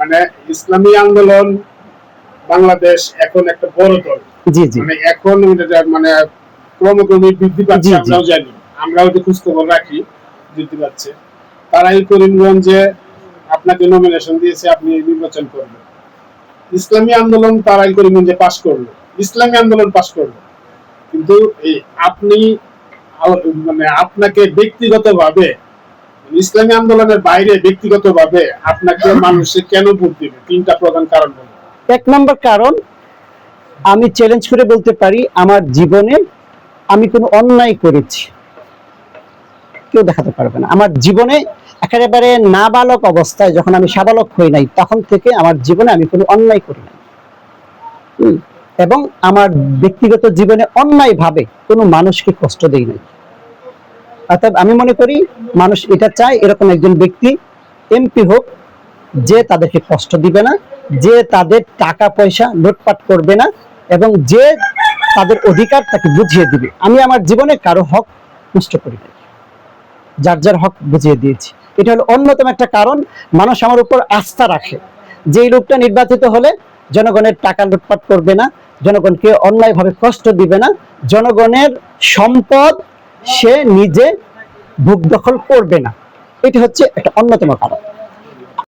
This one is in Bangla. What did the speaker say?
মানে ইসলামী আন্দোলন বাংলাদেশ এখন একটা বড় দল। জি জি। মানে এখন মানে ক্রমক্রমে বৃদ্ধি পাচ্ছে। আমরাও জানি। আমরাও তো খোঁজ খবর রাখি বৃদ্ধি পাচ্ছে। তারাই করিমগঞ্জে আপনাকে নমিনেশন দিয়েছে আপনি নির্বাচন করবেন। ইসলামী আন্দোলন তারাই করিমগঞ্জে পাশ করল। ইসলামী আন্দোলন পাশ করল। কিন্তু এই আপনি মানে আপনাকে ব্যক্তিগতভাবে ইসলামী আন্দোলনের বাইরে ব্যক্তিগতভাবে আপনাকে মানুষে কেন ভোট দিবে? তিনটা প্রধান কারণ এক নম্বর কারণ, আমি চ্যালেঞ্জ করে বলতে পারি, আমার জীবনে আমি কোনো অন্যায় করেছি। কেউ দেখাতে পারবে না। আমার জীবনে একেবারে নাবালক অবস্থায় যখন আমি সাবালক হই নাই, তখন থেকে আমার জীবনে আমি কোনো অন্যায় করি নাই। এবং আমার ব্যক্তিগত জীবনে অন্যায় ভাবে কোনো মানুষকে কষ্ট দেই নাই। অর্থাৎ আমি মনে করি মানুষ এটা চায় এরকম একজন ব্যক্তি এমপি হোক, যে তাদেরকে কষ্ট দিবে না, যে তাদের টাকা পয়সা লুটপাট করবে না, এবং যে তাদের অধিকার তাকে বুঝিয়ে দিবে। আমি আমার জীবনে কারও হক নষ্ট করি নাই। যার যার হক বুঝিয়ে দিয়েছি। এটা হলো অন্যতম একটা কারণ। মানুষ আমার উপর আস্থা রাখে। যে লোকটা নির্বাচিত হলে জনগণের টাকা লুটপাট করবে না, জনগণকে অন্যায়ভাবে কষ্ট দিবে না, জনগণের সম্পদ সে নিজে ভোগ দখল করবে না। এটি হচ্ছে একটা অন্যতম কারণ।